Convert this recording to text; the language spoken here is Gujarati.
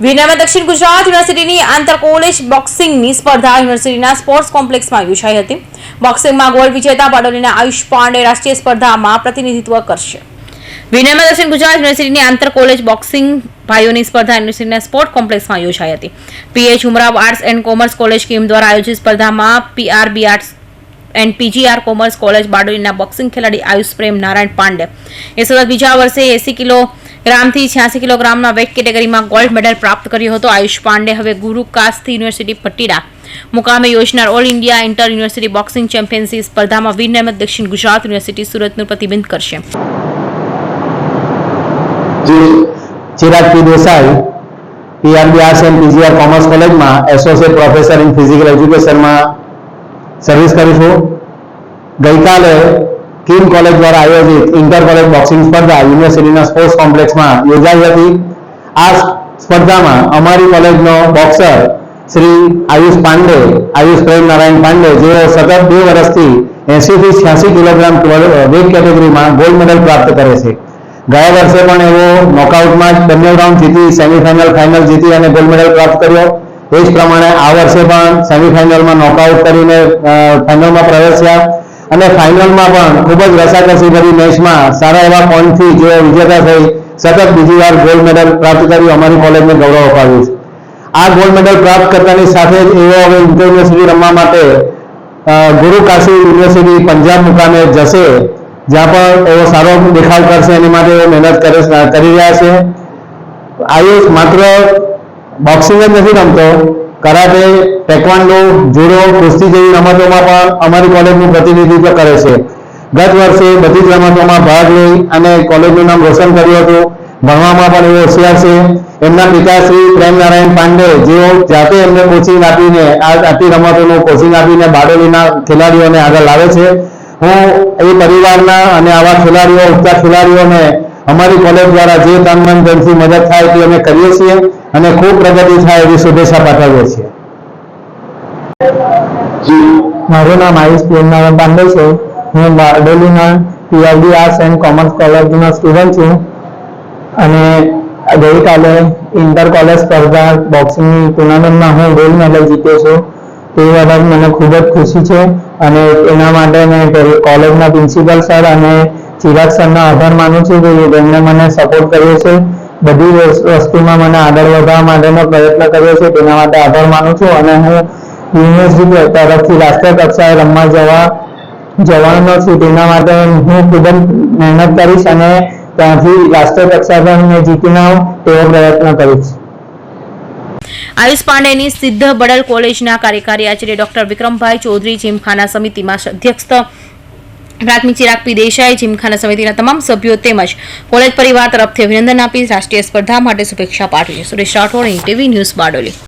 વિરનામાં દક્ષિણ ગુજરાત યુનિવર્સિટીની આંતર કોલેજ બોક્સિંગની સ્પર્ધા યુનિવર્સિટીના સ્પોર્ટ્સ કોમ્પ્લેક્સમાં યોજાઈ હતી. બોક્સિંગમાં ગોલ્ડ વિજેતા બારડોલીના આયુષ પાંડે રાષ્ટ્રીય સ્પર્ધામાં પ્રતિનિધિત્વ કરશે. વિનયમાં દક્ષિણ ગુજરાત યુનિવર્સિટીની આંતર કોલેજ બોક્સિંગ ભાઈઓની સ્પર્ધા યુનિવર્સિટીના સ્પોર્ટ કોમ્પ્લેક્સમાં યોજાઈ હતી. P H Umrao arts and commerce college Kim દ્વારા આયોજિત સ્પર્ધામાં P R B arts and P G R commerce college બારડોલીના boxing ખેલાડી આયુષ પ્રેમ નારાયણ પાંડે. એ સતત બીજા વર્ષે એસી કિલો ગ્રામથી છ્યાસી કિલોગ્રામના વેટ કેટેગરીમાં ગોલ્ડ મેડલ પ્રાપ્ત કર્યો હતો. આયુષ પાંડે હવે ગુરુ કાસ્તી યુનિવર્સિટી પટીડા મુકામે યોજનાર all India inter university boxing championship સ્પર્ધામાં વીર નહેમત દક્ષિણ ગુજરાત યુનિવર્સિટી સુરતનું પ્રતિબિંબ કરશે. G Chirag P Desai, P R B arts commerce કોલેજમાં એસોસિએટ પ્રોફેસર ઇન ફિઝિકલ એજ્યુકેશનમાં સર્વિસ કરું છું. ગઈકાલે કિમ કોલેજ દ્વારા આયોજિત ઇન્ટર કોલેજ બોક્સિંગ સ્પર્ધા યુનિવર્સિટીના સ્પોર્ટ્સ કોમ્પ્લેક્સમાં યોજાઈ હતી. આ સ્પર્ધામાં અમારી કોલેજનો બોક્સર શ્રી આયુષ પાંડે, આયુષ પ્રેમ નારાયણ પાંડે, જેઓ સતત બે વર્ષથી એસીથી છ્યાસી કિલોગ્રામ વેટ કેટેગરીમાં ગોલ્ડ મેડલ પ્રાપ્ત કરે છે. ગયા વર્ષે પણ એવો નોકઆઉટમાં જ બંને રાઉન્ડ જીતી સેમિફાઇનલ ફાઇનલ જીતી અને ગોલ્ડ મેડલ પ્રાપ્ત કર્યો. એ જ પ્રમાણે આ વર્ષે પણ સેમિફાઇનલમાં નોકઆઉટ કરીને ફાઇનલમાં પ્રવેશ્યા. અને ફાઇનલમાં પણ ખૂબ જ રસાકસી ભરી મેચમાં સારા એવા પોઈન્ટથી જે વિજેતા થઈ, સતત બીજી વાર ગોલ્ડ મેડલ પ્રાપ્ત કર્યું અમારી કોલેજને ગૌરવ અપાવ્યું છે. આ ગોલ્ડ મેડલ પ્રાપ્ત કરતાની સાથે જ એવો હવે ઇન્ટર રમવા માટે ગુરુ કાશી યુનિવર્સિટી પંજાબ મુકામે જશે, જ્યાં પણ એવો સારો દેખાવ કરશે એની માટે એવો મહેનત કરી રહ્યા છે. આયુષ માત્ર બોક્સિંગ જ નથી રમતો કરાટે, ટેકવાન્ડો, જુડો, કુસ્તી જેવી રમતોમાં પણ અમારી કોલેજનું પ્રતિનિધિત્વ કરે છે. ગત વર્ષે બધી જ રમતોમાં ભાગ લઈ અને કોલેજનું નામ રોશન કર્યું હતું. ભણવામાં પણ એવો હોશિયાર છે. એમના પિતા શ્રી પ્રેમનારાયણ પાંડે જેઓ જાતે એમને કોચિંગ આપીને આ આટલી રમતોનું કોચિંગ આપીને બારડોલીના ખેલાડીઓને આગળ લાવે છે. હું એ પરિવારના અને આવા ખેલાડીઓ ઉગતા ખેલાડીઓને અમારી કોલેજ દ્વારા જે તન મન મદદ થાય તે અમે કરીએ છીએ. અને ખૂબ પ્રગતિ થાય એવી શુભેચ્છા પાઠવીએ છીએ. મારું નામ આયુષ પ્રેમનારાયણ પાંડે છે. હું બારડોલીના P R D arts and commerce કોલેજનો student છું. અને ગઈકાલે ઇન્ટર કોલેજ સ્પર્ધા બોક્સિંગની ટુર્નામેન્ટમાં હું ગોલ્ડ મેડલ જીત્યો છું. તે બાબત મને ખૂબ જ ખુશી છે અને એના માટે મેં કોલેજના પ્રિન્સિપલ સર અને ચિરાગ સરનો આભાર માનું છું કે તેમણે મને સપોર્ટ કર્યો છે. બધી વસ્તુમાં મને આગળ વધવા માટેનો પ્રયત્ન કર્યો છે, તેના માટે આભાર માનું છું અને હું યુનિવર્સિટી તરફથી રાષ્ટ્રીય કક્ષાએ રમવા જવા, જવાનો છું, તેના માટે હું ખૂબ જ મહેનત કરીશ અને ત્યાંથી રાષ્ટ્રીય કક્ષા પર મેં જીતીને આવું, તેવો પ્રયત્ન કરીશ. આયુષ પાંડેની સિદ્ધ બડલ કોલેજના કાર્યકારી આચાર્ય ડોક્ટર વિક્રમભાઈ ચૌધરી જીમખાના સમિતિમાં અધ્યક્ષ પ્રાથમિક ચિરાગ પી દેસાઈ જીમખાના સમિતિના તમામ સભ્યો તેમજ કોલેજ પરિવાર તરફથી અભિનંદન આપી રાષ્ટ્રીય સ્પર્ધા માટે શુભેચ્છા પાઠવી છે સુરેશ રાઠોડ, ટીવી ન્યૂઝ બારડોલી.